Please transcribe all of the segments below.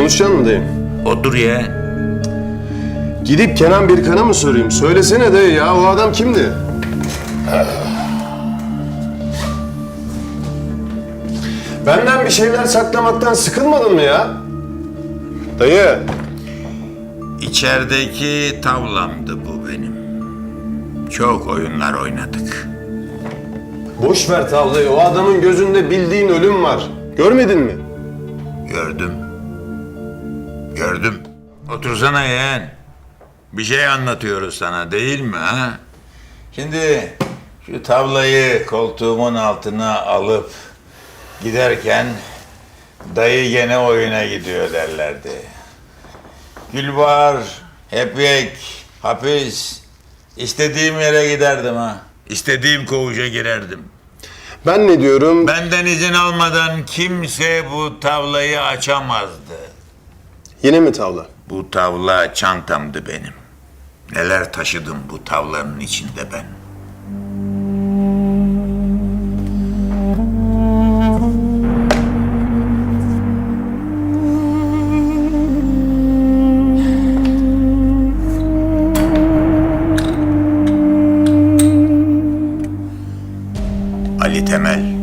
Konuşacak mı dayı? Otur ye. Gidip Kenan Birkan'a mı sorayım? Söylesene dayı ya o adam kimdi? Benden bir şeyler saklamaktan sıkılmadın mı ya? Dayı. İçerideki tavlamdı bu benim. Çok oyunlar oynadık. Boş ver tavlayı. O adamın gözünde bildiğin ölüm var. Görmedin mi? Gördüm. Gördüm. Otursana yeğen. Bir şey anlatıyoruz sana değil mi ha? Şimdi şu tavlayı koltuğumun altına alıp giderken dayı gene oyuna gidiyor derlerdi. Gülbahar, Hepyek, hapis. İstediğim yere giderdim ha. İstediğim koğuşa girerdim. Ben ne diyorum? Benden izin almadan kimse bu tavlayı açamazdı. Yine mi tavla? Bu tavla çantamdı benim. Neler taşıdım bu tavlanın içinde ben. Ali Temel.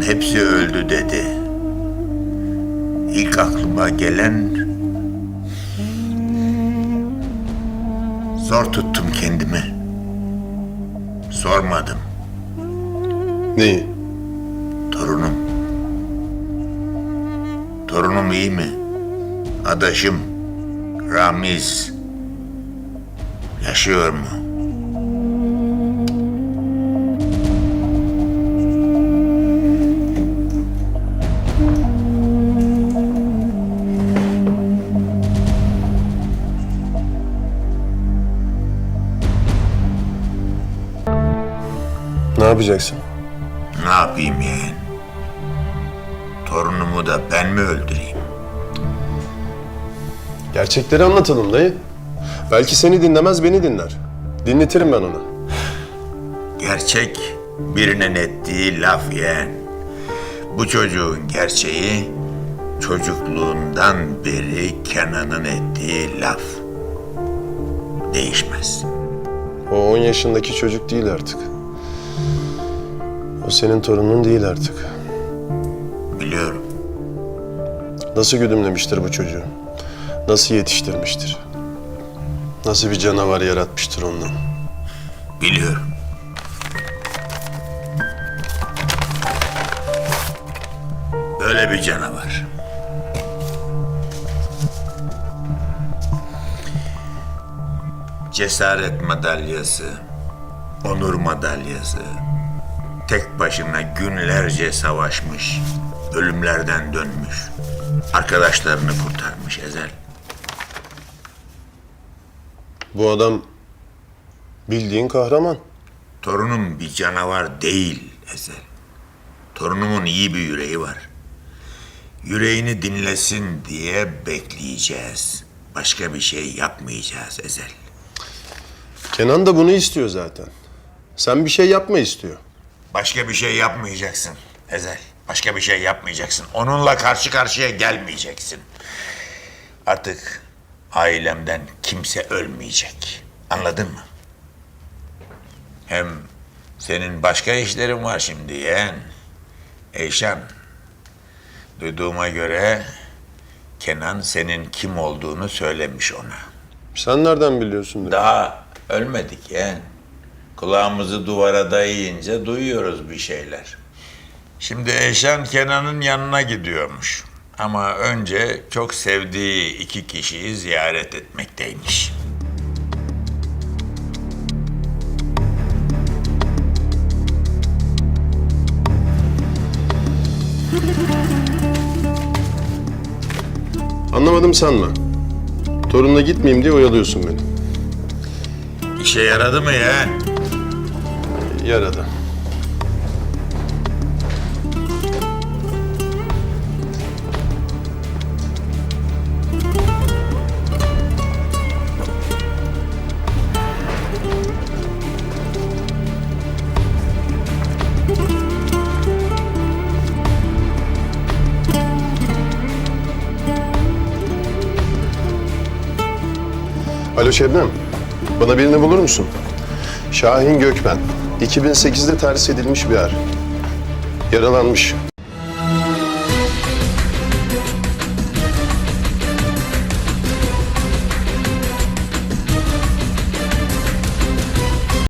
Oğullarının hepsi öldü dedi. İlk aklıma gelen zor tuttum kendimi. Sormadım. Neyi? Torunum. Torunum iyi mi? Adaşım. Ramiz. Yaşıyor mu? Ne yapacaksın? Ne yapayım yeğen? Torunumu da ben mi öldüreyim? Gerçekleri anlatalım dayı. Belki seni dinlemez beni dinler. Dinletirim ben ona. Gerçek birinin ettiği laf yeğen. Bu çocuğun gerçeği çocukluğundan beri Kenan'ın ettiği laf. Değişmez. O 10 yaşındaki çocuk değil artık. O senin torunun değil artık. Biliyorum. Nasıl güdümlemiştir bu çocuğu? Nasıl yetiştirmiştir? Nasıl bir canavar yaratmıştır ondan? Biliyorum. Böyle bir canavar. Cesaret madalyası, onur madalyası. Tek başına günlerce savaşmış, ölümlerden dönmüş. Arkadaşlarını kurtarmış Ezel. Bu adam bildiğin kahraman. Torunum bir canavar değil Ezel. Torunumun iyi bir yüreği var. Yüreğini dinlesin diye bekleyeceğiz. Başka bir şey yapmayacağız Ezel. Kenan da bunu istiyor zaten. Sen bir şey yapma istiyor. Başka bir şey yapmayacaksın Ezel. Başka bir şey yapmayacaksın. Onunla karşı karşıya gelmeyeceksin. Artık ailemden kimse ölmeyecek. Anladın mı? Hem senin başka işlerin var şimdi yeğen. Eyşan, duyduğuma göre Kenan senin kim olduğunu söylemiş ona. Sen nereden biliyorsun? dayı? Daha ölmedik yeğen. Kulağımızı duvara dayayınca duyuyoruz bir şeyler. Şimdi Eyşan Kenan'ın yanına gidiyormuş. Ama önce çok sevdiği iki kişiyi ziyaret etmekteymiş. Anlamadım sanma. Torunla gitmeyeyim diye oyalıyorsun beni. İşe yaradı mı yeğen? Yaradı. Alo Şebnem, bana birini bulur musun? Şahin Gökmen. 2008'de terhis edilmiş bir er. Yaralanmış.